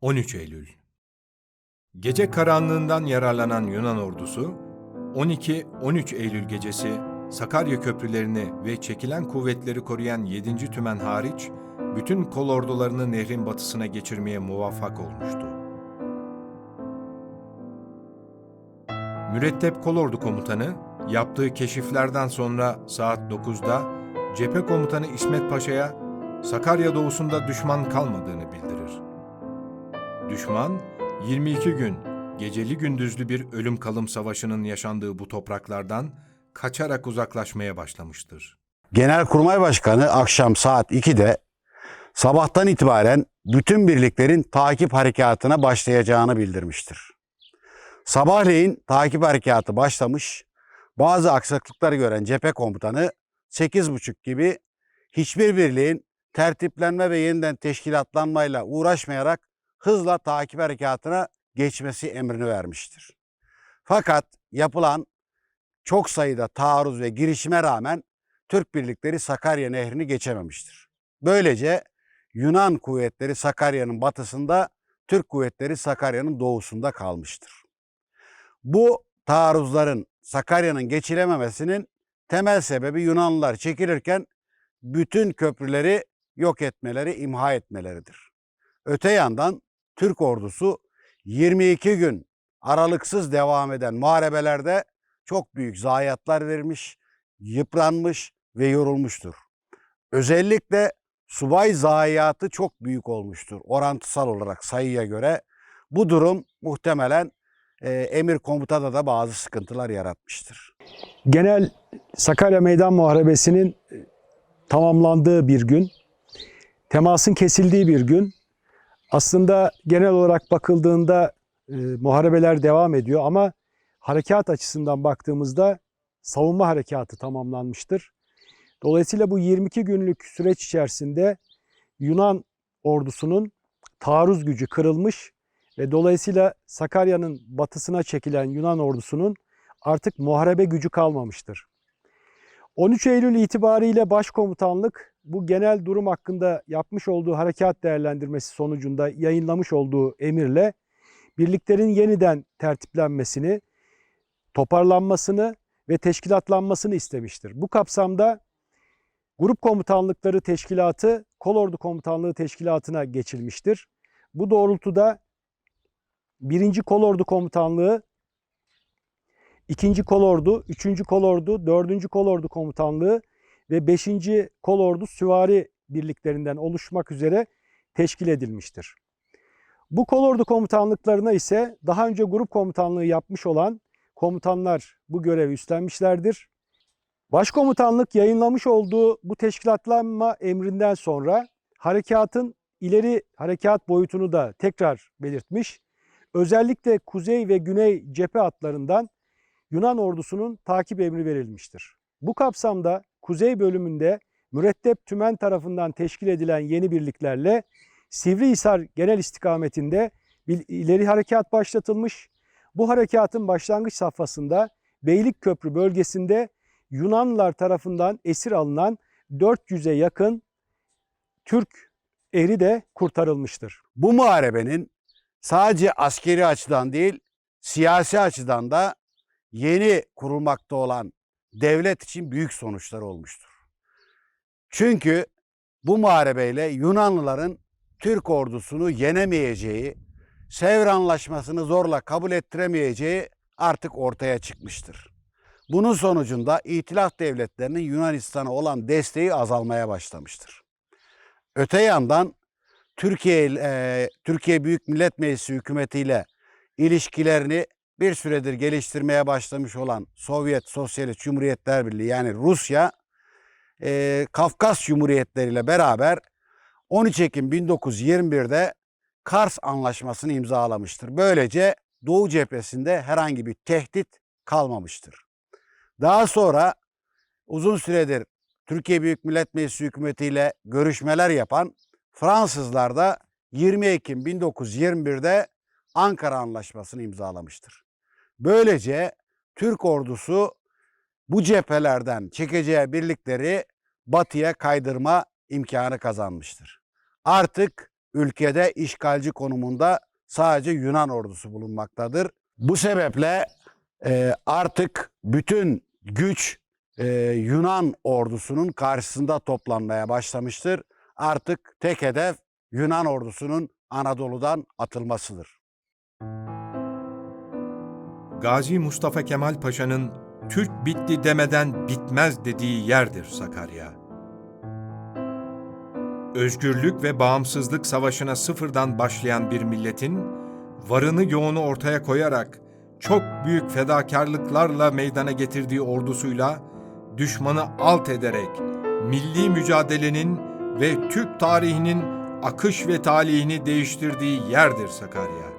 13 Eylül Gece karanlığından yararlanan Yunan ordusu, 12-13 Eylül gecesi Sakarya köprülerini ve çekilen kuvvetleri koruyan 7. Tümen hariç, bütün kol ordularını nehrin batısına geçirmeye muvaffak olmuştu. Mürettep Kolordu Komutanı, yaptığı keşiflerden sonra saat 9'da cephe komutanı İsmet Paşa'ya Sakarya doğusunda düşman kalmadığını bildirir. Düşman, 22 gün geceli gündüzlü bir ölüm kalım savaşının yaşandığı bu topraklardan kaçarak uzaklaşmaya başlamıştır. Genelkurmay Başkanı akşam saat 2'de sabahtan itibaren bütün birliklerin takip harekatına başlayacağını bildirmiştir. Sabahleyin takip harekatı başlamış, bazı aksaklıkları gören cephe komutanı 8.30 gibi hiçbir birliğin tertiplenme ve yeniden teşkilatlanmayla uğraşmayarak hızla takip harekatına geçmesi emrini vermiştir. Fakat yapılan çok sayıda taarruz ve girişime rağmen Türk birlikleri Sakarya Nehri'ni geçememiştir. Böylece Yunan kuvvetleri Sakarya'nın batısında, Türk kuvvetleri Sakarya'nın doğusunda kalmıştır. Bu taarruzların Sakarya'nın geçilememesinin temel sebebi Yunanlılar çekilirken bütün köprüleri yok etmeleri, imha etmeleridir. Öte yandan Türk ordusu 22 gün aralıksız devam eden muharebelerde çok büyük zayiatlar vermiş, yıpranmış ve yorulmuştur. Özellikle subay zayiatı çok büyük olmuştur orantısal olarak sayıya göre. Bu durum muhtemelen e, emir komutada da bazı sıkıntılar yaratmıştır. genel Sakarya Meydan Muharebesi'nin e, tamamlandığı bir gün, temasın kesildiği bir gün. Aslında genel olarak bakıldığında e, muharebeler devam ediyor ama harekat açısından baktığımızda savunma harekatı tamamlanmıştır. Dolayısıyla bu 22 günlük süreç içerisinde Yunan ordusunun taarruz gücü kırılmış ve dolayısıyla Sakarya'nın batısına çekilen Yunan ordusunun artık muharebe gücü kalmamıştır. 13 Eylül itibariyle Başkomutanlık bu genel durum hakkında yapmış olduğu harekat değerlendirmesi sonucunda yayınlamış olduğu emirle birliklerin yeniden tertiplenmesini, toparlanmasını ve teşkilatlanmasını istemiştir. Bu kapsamda Grup Komutanlıkları Teşkilatı Kolordu Komutanlığı Teşkilatı'na geçilmiştir. Bu doğrultuda 1. Kolordu Komutanlığı, 2. Kolordu, 3. Kolordu, 4. Kolordu Komutanlığı ve 5. Kolordu Süvari birliklerinden oluşmak üzere teşkil edilmiştir. Bu kolordu komutanlıklarına ise daha önce grup komutanlığı yapmış olan komutanlar bu görevi üstlenmişlerdir. Başkomutanlık yayınlamış olduğu bu teşkilatlanma emrinden sonra harekatın ileri harekat boyutunu da tekrar belirtmiş. Özellikle kuzey ve güney cephe hatlarından Yunan ordusunun takip emri verilmiştir. Bu kapsamda kuzey bölümünde Mürettep Tümen tarafından teşkil edilen yeni birliklerle Sivrihisar genel istikametinde ileri harekat başlatılmış. Bu harekatın başlangıç safhasında Beylikköprü bölgesinde Yunanlılar tarafından esir alınan 400'e yakın Türk eri de kurtarılmıştır. Bu muharebenin sadece askeri açıdan değil, siyasi açıdan da yeni kurulmakta olan devlet için büyük sonuçları olmuştur. Çünkü bu muharebeyle Yunanlıların Türk ordusunu yenemeyeceği, Sevr Anlaşması'nı zorla kabul ettiremeyeceği artık ortaya çıkmıştır. Bunun sonucunda İtilaf devletlerinin Yunanistan'a olan desteği azalmaya başlamıştır. Öte yandan Türkiye e, Türkiye Büyük Millet Meclisi hükümetiyle ilişkilerini bir süredir geliştirmeye başlamış olan Sovyet Sosyalist Cumhuriyetler Birliği yani Rusya e, Kafkas Cumhuriyetleri ile beraber 13 Ekim 1921'de Kars Anlaşması'nı imzalamıştır. Böylece Doğu cephesinde herhangi bir tehdit kalmamıştır. Daha sonra uzun süredir Türkiye Büyük Millet Meclisi hükümetiyle görüşmeler yapan Fransızlar da 20 Ekim 1921'de Ankara Anlaşması'nı imzalamıştır. Böylece Türk ordusu bu cephelerden çekeceği birlikleri batıya kaydırma imkanı kazanmıştır. Artık ülkede işgalci konumunda sadece Yunan ordusu bulunmaktadır. Bu sebeple e, artık bütün güç e, Yunan ordusunun karşısında toplanmaya başlamıştır. Artık tek hedef Yunan ordusunun Anadolu'dan atılmasıdır. Gazi Mustafa Kemal Paşa'nın Türk bitti demeden bitmez dediği yerdir Sakarya. Özgürlük ve bağımsızlık savaşına sıfırdan başlayan bir milletin varını yoğunu ortaya koyarak çok büyük fedakarlıklarla meydana getirdiği ordusuyla düşmanı alt ederek milli mücadelenin ve Türk tarihinin akış ve talihini değiştirdiği yerdir Sakarya.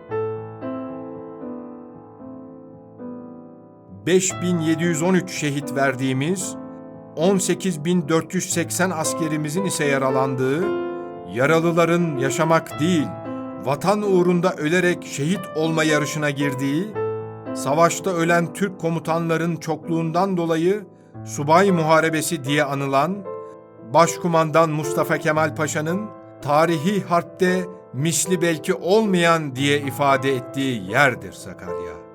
5713 şehit verdiğimiz, 18480 askerimizin ise yaralandığı, yaralıların yaşamak değil, vatan uğrunda ölerek şehit olma yarışına girdiği, savaşta ölen Türk komutanların çokluğundan dolayı Subay Muharebesi diye anılan, Başkumandan Mustafa Kemal Paşa'nın tarihi harpte misli belki olmayan diye ifade ettiği yerdir Sakarya.